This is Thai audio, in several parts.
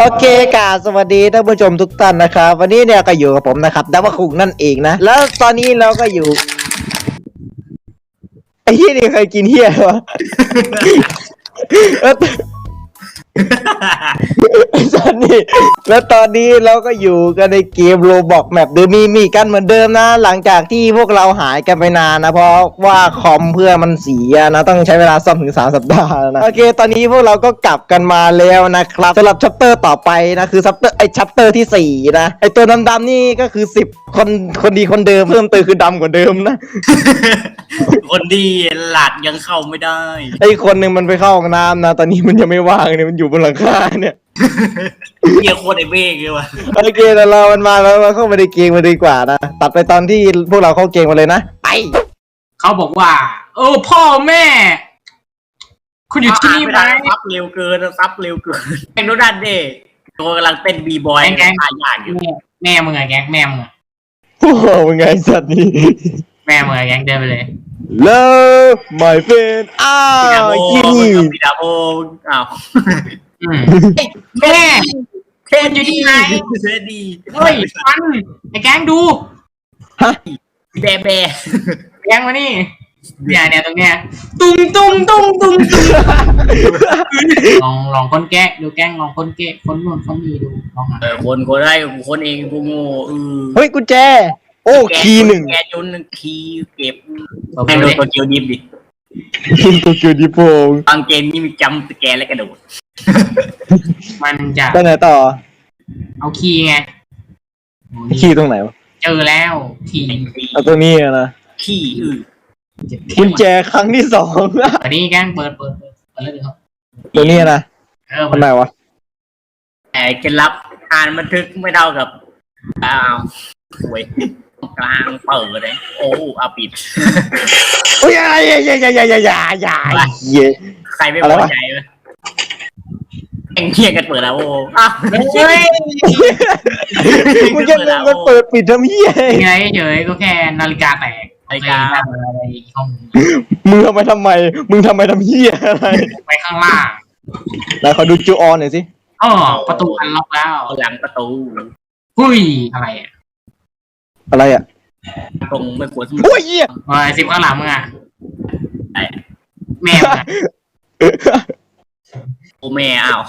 โอเคก่าสวัสดีท่านผู้ชมทุกท่านนะครับวันนี้เนี่ยก็อยู่กับผมนะครับดับวะคุงนั่นเองนะ แล้วตอนนี้เราก็อยู่ไอ้เฮียนี่เคยกินเฮียวะแล้วไอ้ สันนี่แล้วตอนนี้เราก็อยู่กันในเกมโรบอกแมปเดิมมีมีกันเหมือนเดิมนะ หลังจากที่พวกเราหายกันไปนานนะ เพราะว่าคอมเพื่อนมันเสียนะ ต้องใช้เวลาซ่อมถึงสามสัปดาห์นะ โอเค ตอนนี้พวกเราก็กลับกันมาแล้วนะครับสำหรับชัปเตอร์ต่อไปนะ คือชัปเตอร์ไอชัปเตอร์ที่สี่นะ ไอตัวดำๆนี่ก็คือสิบคนคนดีคนเดิมเพิ่มเติมคือดำกว่าเดิมนะ คนดีหลัดยังเข้าไม่ได้ ไอคนหนึ่งมันไปเข้าห้องน้ำนะ ตอนนี้มันยังไม่ว่างเนี่ยมันอยู่บนหลังคาเนี่ยเฮียโคตรไอเบ้งเลยว่ะโอเคแต่เรามันมาแล้วมาเข้ามาในเกมมาดีกว่านะ ตัดไปตอนที่พวกเราเข้าเกมมาเลยนะ ไป เขาบอกว่าเออพ่อแม่ คุณอยู่ที่นี่ไหมไม่ได้ซับเร็วเกินซับเร็วเกินไอ้โนดันเด้ตัวกำลังเต้นบีบอยตายยากอยู่แม่แม่มึงอะแก๊งแม่มึงอะโอ้โหมึงไงสัตว์นี่ แม่มึงอะแก๊งเดินไปเลย Love my friend อ้าพีดาวโบยี่พีดาโบอ้าวอืมแม่เทนอยู่ที่ไหนเทนดีเฮ้ยฟันไอ้แก๊งดูฮะแบแบแก๊งมานี่เนี่ยเนี่ยตรงเนี้ยตุ้งตุ้งตุ้งตุ้งตุ้งลองลองคนแก้ดูแก๊งลองคนแก้คนนู่นคนนี้ดูลองหาเออคนคนได้คนเองกูโง่เออเฮ้ยกุญแจ โอ้คีย์หนึ่งแกจนคีย์เก็บบอกแม่งเลโดนยตัวเกียวดิบดิคินโตเกียวดิโพงบางเกมนี่มีจำสแกนและกระโดด มันจะไปไหนต่อ เอาคีย์ไงโอ้นี่คีย์ตรงไหนวะเจอแล้วคีย์เอาตรงนี้อะนะขี้อือกุญแจครั้งที่สองอันนี้แก๊งเปิดเปิดเปิดเปิดแล้วเดี๋ยวเขาตัวนี้นะเอออันไหนวะแต่เคล็ดลับอ่านบันทึกไม่เท่ากับอ้าวสวย กลางเปิดเลยโอ้อาปิด โอ้ยอย่ย่าอย่าอย่าอย่าอย่าอย่าอยใครไม่พอใจวะแข่งเทียกันเปิดแล้วโอ้ไม่าวเฮ้ยมึงจะมึงมันเปิดปิดทำเหี้ยเฉยเฉยก็แค่นาฬิกาแตกนาฬิกาอะไรห้องมึงทำไมทำไม มึงทำไมทำเหี้ยอะไรไปข้างล่างแล้วขอดูจูออนหน่อยสิอ๋อประตูอันล็อกแล้วหลังประตูหุ้ยอะไรอะ อะไรอะตรงไม่ควรโอ้ยเหี้ยเอ้ยสิบข้างหลังมึงอะไอ้แม่มึงอะโอแม่อ้าว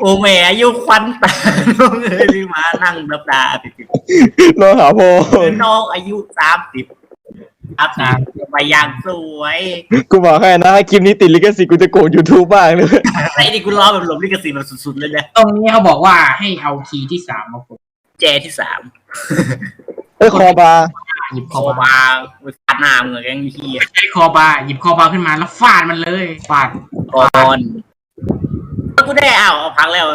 โอแม่อายุควันตาน้องเอ้ยมานั่งรับตาติดรอหาพ่อๆน้องอายุสามสิบครับไปอย่างสวยกูบอกให้นะคลิปนี้ติดลิขสิทธิ์กูจะโกรธยูทูบบ้างเลยไอ้นี่กูรอแบบหลบลิขสิทธิ์แบบสุดๆเลยนะตรงนี้เขาบอกว่าให้เอาคีย์ที่สามมากด แจที่สามเอ้ยคอบาร์หยิบคคออบาบางไปฟาดหน้ามึงอะแกงเฮียใช้คอบาหยิบคอบาขึ้นมาแล้วฟาดมันเลยฟาดก่อนแล้วกูได้อ้าวเอาพังแล้ว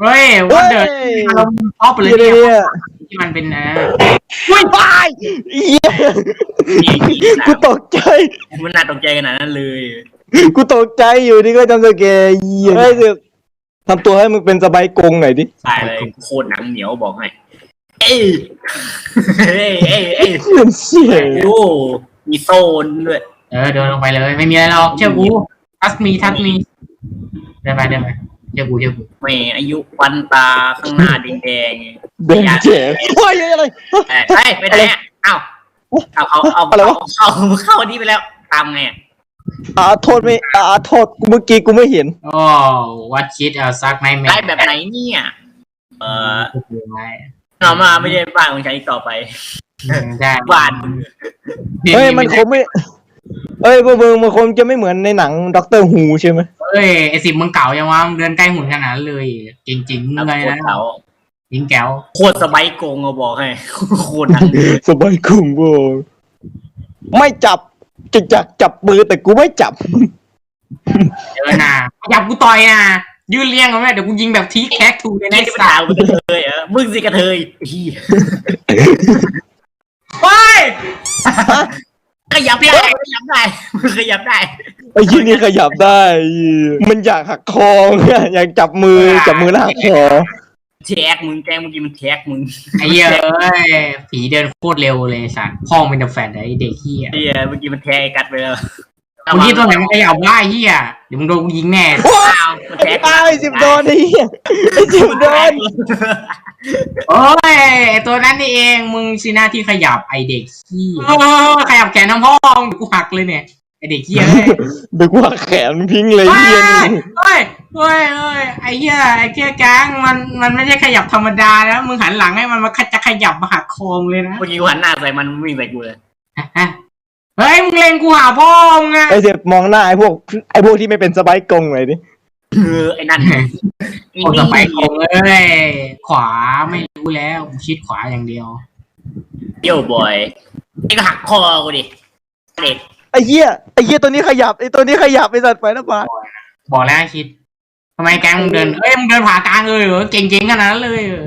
เฮ้ยเฮ้วันยเดินเราท็อปไปเลยเหี้ยเนี่ยเนี่ยที่มันเป็นนะอุ้ยตายเหี้ยนี่ที่สากูมตกใจ มันน่าตกใจขนาดนั้นเลย กูตกใจอยู่นี่ก็จำสเกย์เหี้ยเฮ้ยเดี๋ยว ทำตัวให้มึงเป็นสบายกงหน่อยดิ ตายเลยโคตรหนังเหนียวบอกให้ เอ้ยเอ้ยเอ้ยเอ้ยเหี้ยเชี่ยโอ้มีโซนด้วยเออเดินลงไปเลย ไม่มีอะไรหรอกเชื่อกูทัสมีทัสมีเดินไปเดินไปเชื่อกูเชื่อกูแม่อายุควันตาข้างหน้าแดงแดงเจ๋โอ้ยอะไร ๆเอ้ยเฮ้ยไปไหนอะเอ้าเอาเอาเอาอะไรวะ เอาเข้าอันนี้ไปแล้ว ตามไงอะ อ่าโทษไม่อ่าโทษกูเมื่อกี้กูไม่เห็น โอ้วัดคิดเอาซักไม่แม่ได้แบบไหนเนี่ย เออไม่เอามาไม่ได้บ้านของฉันอีกต่อไปได้บ้านเฮ้ยมันคงไม่เอ้ยพวกมึงมันคงจะไม่เหมือนในหนังด็อกเตอร์ฮูใช่ไหมเอ้ยไอสิบมึงเก่ายังวะมึงเดินใกล้หุ่นขนาดนั้นเลยจริงๆเอาเลยโคตนะรเขายิงแก้วโคตรสบายโกงเอาบอกให้โคตรหนังสบายคุงโบไม่จับ จะจับจับมือแต่กูไม่จับ เดินนะยับกูต่อยนะยืนเลี้ยงกันไหมเดี๋ยวกูยิงแบบทีแคกทูเลยนะนี่ไอ้จะมาสัถามตว์มึงกระเทยเหรอมึงสิกระเทยเฮียไปขยับได้ขยับได้มึงขยับได้ไอ้ยี่นี่ขยับได้ มันอยากหักคออยากจับมือจับมือแล้วหักคอ แท็กมึงแกล้งเมื่อกี้มันแท็กมึงไอ้เหี้ยเอ้ยผีเดินโคตรเร็วเลยสัตว์พ่อเป็นแฟนไอ้เด็กเหี้ยเฮียเมื่อกี้มันแท็กไอ้กัดไปแล้วเมื่อกี้ตัวไหนมันขยับได้เหี้ยเดี๋ยวมึงโดนกูยิงแน่อ้าวมันแท็กอ้าวสิบโดนไอ้เหี้ยไอ้สิบโดนโอ้ยไอ้ตัวนั้นนี่เองมึงสิหน้าที่ขยับไอเด็กขี้เออขยับแขนทั้งพ่องกูหักเลยเนี่ยไอเด็กขี้เอ้ยเดี๋ยวกูหักแขนพิงเลยเฮ้ยเหี้ยนี่เฮ้ย เฮ้ยเฮ้ยไอ้เหี้ยไอ้เหี้ยแก๊งมันมันไม่ใช่ขยับธรรมดานะมึงหันหลังให้มันมาจะขยับมาหักโครงเลยนะเมื่อกี้กูหันหน้าใส่มันวิ่งใส่กูเลยฮะเฮ้ยมึงเล็งกูหาพ่อมึงอะไอ้เสียมองหน้าไอ้พวกไอ้พวกที่ไม่เป็นสไปค์กงเลยดิเออไอ้นั่นโอ้สไปโครงเลยขวาไม่รู้แล้วกูชิดขวาอย่างเดียวเที่ยวบอยไอ้ก็หักคอกูดิเด็กไอ้เหี้ยไอ้เหี้ยตัวนี้ขยับไอ้ตัวนี้ขยับไอ้สัตว์ไปแล้วปะบอกแล้วชิด ทำไมแก๊งมึงเดิน เอ้ยมึงเดินผ่ากลางเลยเหรอเก่งๆขนาดนั้นเลยเหรอ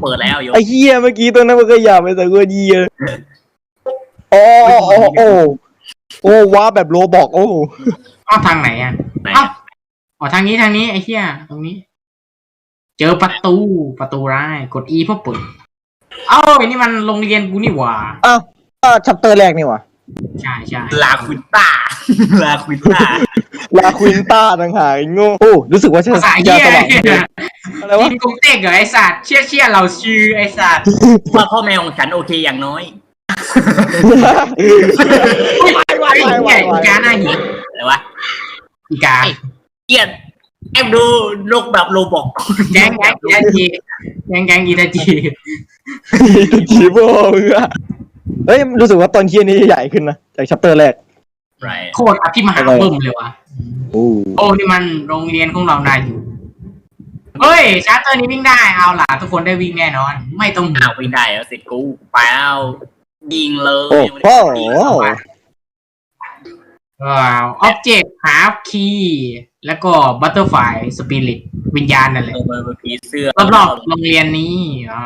เปิดแล้วโยไอ้เหี้ยเมื่อกี้ตัวนั้นมันขยับไอ้สัตว์กูเหี้ยโอ้โอ้โอ้โอ้ว้าแบบโรบอกโอ้อ้าวทางไหนอะไหนอ้าวอ๋อทางนี้ทางนี้ไอ้เหี้ยตรงนี้ เจอประตูประตูร้ายกด E เพื่อเปิด เอ้าไอ้นี่มันโรงเรียนกูนี่หว่าอ้าวอ่าชัปเตอร์แรกนี่หวะ ใช่ใช่ลาควินต้าลาควินต้าลาควินต้าต่างหากไอ้โง่โอ้รู้สึกว่าจะภาษาจะเหี้ยสว่างขึ้นอะไรวะกินกุ้งเต็กเหรอไอ้สัตว์เชี่ยเชี่ยเราชื่อไอ้สัตว์ว่าพ่อแม่ของฉันโอเคอย่างน้อยอุ้ยไอ้เหี้ยอีกาหน้าหินอะไรวะอีกาเกลียดแอบดูนกแบบโรบอกแก๊งแก๊งอีตาจีแก๊งแก๊งอีตาจีจีโบอะ เฮ้ยรู้สึกว่าตอนเคียนี้ใหญ่ขึ้นนะจากชัปเตอร์แรกไรโคตรอภิมหาเบิ่มเลยวะโอ้โอ้นี่มันโรงเรียนของเรานายอยู่เฮ้ยชาร์เตอร์นี้วิ่งได้เอาล่ะ ทุกคนได้วิ่งแน่นอน ไม่ต้องห่วอ้างววิ่งได้แล้วเสร็จกูไปแล้วยิงเลยโอ้โหว้าวอ็อบเจกต์หาคีย์แล้วก็บัตเตอร์ไฟสปิริตวิญญาณนั่นแหเอละอเมื่อกี้เสื้อรอบๆโรงเรียนนี้อ่า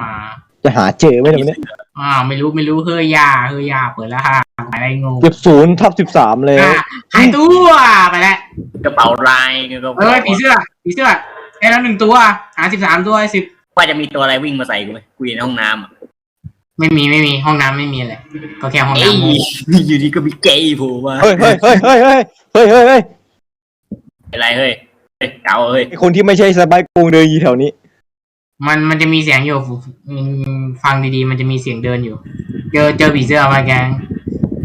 จะหาเจอไหมเนี่ยวันนี้ อ่าไม่รู้ไม่รู้เฮ้ยยาเฮ้ยยาเปิดแล้วฮะอะไรงงเก็บศูนย์ทับสิบสามเลยอะหายตัวไปแล้วกระเป๋าลายก็เอ้ยผีเสื้อผีเสื้อได้แล้วหนึ่งตัวหาสิบสามตัวสิบว่าจะมีตัวอะไรวิ่งมาใส่กูไหมกูอยู่ในห้องน้ำอะไม่มีไม่มีห้องน้ำไม่มีอะไรก็แค่ห้องเอ้ยน้ำอยู่ดีก็มีเกย์โผล่มาเฮ้ยเฮ้ยเฮ้ยเฮ้ยเฮ้ยเฮ้ยเฮ้ยเฮ้ยอะไรเฮ้ยเฮ้ยเก่าเฮ้ยไอคนที่ไม่ใช่สไปค์กงเดินอยู่แถวนี้ มันมันจะมีเสียงอยู่อืมฟังดีๆ มันจะมีเสียงเดินอยู่ เจอเจอผีเสื้อมาแกง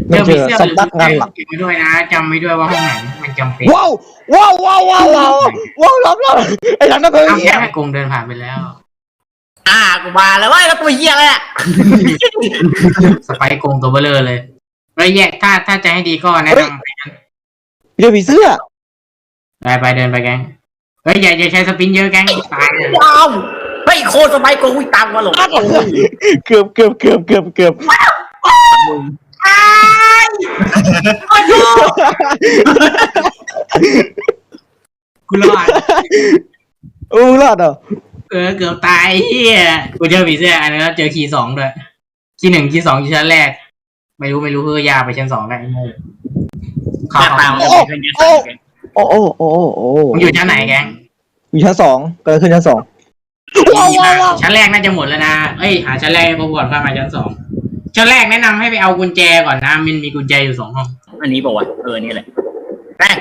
ไม่เจอผีเสื้อสำนักงานหลักจำไม่ด้วยนะจำไม่ด้วยว่าห้องไหนมันจำเป็นว้าวว้าวว้าวว้าวว้าวว้าวรับรับไอ้หลังนั่นก็เอาเหี้แค่ยให้กงเดินผ่านไปแล้ว อ่ากูมาแล้วเว้ยแล้วตัวเหี้ยอะไรอะสไปร์กงตัวเบลเลอร์เลยเฮ้ยแยกถ้าถ้าจะให้ดีก็แนะนำให้เจอผีเสื้อไปไปเดินไปแกงเฮ้ยอย่าอย่าใช้สปินเยอะแกงตายเลยว้าวเฮ้ ยโคตรสบายกูวิ่งตามมาหลงเกือบเกือบเกือบเกือบเกือบอ้ายโอ้โหกูรอดโอ้รอดเหรอเออเกือบตายเฮียกูเจอผีเสื้ออันนั้นแล้วเจอคีย์สองด้วยคีย์หนึ่งคีย์สองอยู่ชั้นแรก ไม่รู้ไม่รู้เพื่อยาไปชั้นสองได้ไอ้โง่หเข้าน้าตาเข้ามันจะเป็นยังไงโอ้โอ้โอ้โอ้มึงอยู่ชั้นไหนแกงอยู่ชั้นสองก็ขึ้นชั้นสอง ว้าวว้าวว้าวชั้นแรกน่าจะหมดแล้วนะ เอ้ยหาชั้นแรกให้พบก่อนเข้ามาชั้นสองชั้นแรกแนะนำให้ไปเอากุญแจก่อนนะ มันมีกุญแจอยู่สองห้องอันนี้บอกว่าเออนี่แหละแม่ง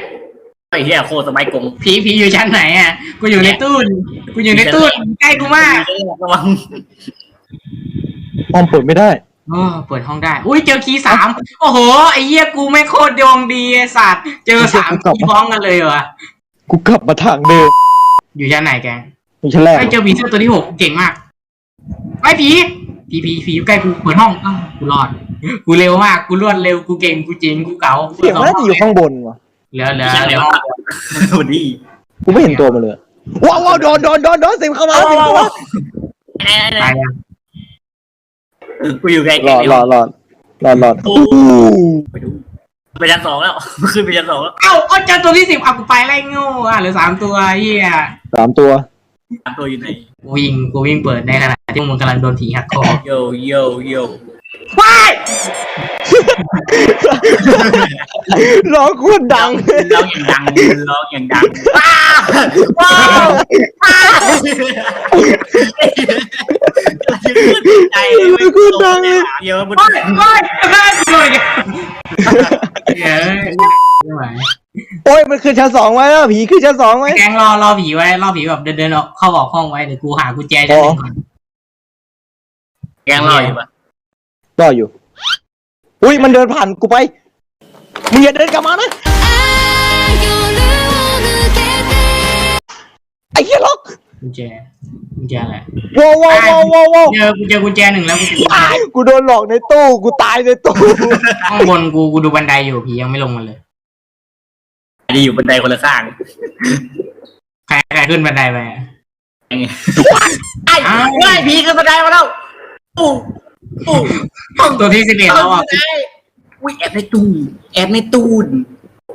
ไอ้เหี้ยโคตรสบายกงผีผีอยู่ชั้นไหนอะ กูอยู่ในตู้นกูอยู่ในตู้นใกล้กูมากระวังห้องเปิดไม่ได้โอ้เปิดห้องได้ อุ้ยเจอคีย์สามโอ้โห ไอ้เหี้ยกูไม่โคตรดวงดีไอ้สัตว์ เจอสามคีย์พร้อมกันเลยเหรอกูกลับมาทางเดิมอยู่ชั้นไหนแก อยู่ชั้นแรกไอ้เจอผีเสื้อตัวที่หกเก่งมากไอ้ผีผีผีผีอยู่ใกล้กูเปิดห้องอ้าวกูรอด กูเร็วมากกูรวดเร็วกูเก่งกูจริงกูเก๋าเสียงมันน่าจะอยู่ข้างบนวะเหลือเหลือใช่เหลืแล้อวห้องวันนี้กูไม่เห็นตัวมันเลยว้าวว้าวโดนโดนโดนโดนสิมเข้ามาสิมเข้ามาตายยังกูอยู่ใกล้รอดรอดรอดรอดรอดโอ้อู้ไปดูไปชั้นสองแล้วขึ้นไปชั้นสองแล้วเอ้าเอาเจอตัวที่สิบเอากูไปไล่โง่อะเหลือสามตัวเฮียสามตัว ตามตัวอยู่ไหนกูวิ่งกูวิ่งเปิดในขณะที่มึงกำลังโดนผีหักคอโยโยโยว้ายร้องโคตรดังร้องอย่างดังร้องอย่างดังว้าวว้าวว้าวใจเดี๋ยวมันโอ้ยโอ้ยโอ้ยโอ้ยเฮ้ยไม่ไหว โอ้ยมันขึ้นชั้นสองไว้แล้วผีขึ้นชั้นสองไว้แกงรอรอผีไว้รอผีแบบเดินเดินออกเข้าออกห้องไว้เดี๋ยวกูหากุญแจชั้นหนึ่งก่อนแกงรออยู่ปะรออยู่ อุ้ยมันเดินผ่านกูไปมึงอย่าเดินกลับมานะไอ้เหี้ยล็อกกุญแจกุญแจอะไรว้าวว้าวว้าวว้าวว้าวเจอกูเจอกุญแจหนึ่งแล้วกูจะอ้ายกูโดนหลอกในตู้กูตายในตู้ข้างบนกูกูดูบันไดอยู่ผียังไม่ลงมาเลย อันนี้อยู่บันไดคนละข้างใครใครขึ้นบันไดไปอะไอ้ง่ายพีขึ้นบันไดมาแล้วอู้อู้ตัวที่สิบเอ็ดแล้วอะอุ้ยแอบในตู้แอบในตู้น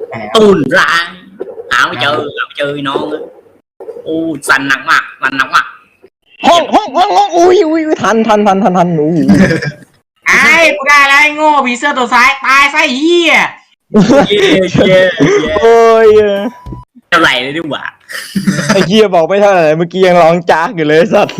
ไปแล้วตูนล้างหาไม่เจอหาไม่เจอไอ้น้องเลยโอ้สั่นหนักมากสั่นหนักมากห้องห้องห้องห้องอุ้ยอุ้ยทันทันทันทันทันหนูไอ้กูได้แล้วไอ้โง่ผีเสื้อตัวซ้ายตายซะไอ้ เหี้ยเย้เย้โอ้ยเท่าไหร่เลยดีกว่า ไอ้เหี้ยบอกไม่เท่าไหร่เมื่อกี้ยังร้องจากอยู่เลยสัตว์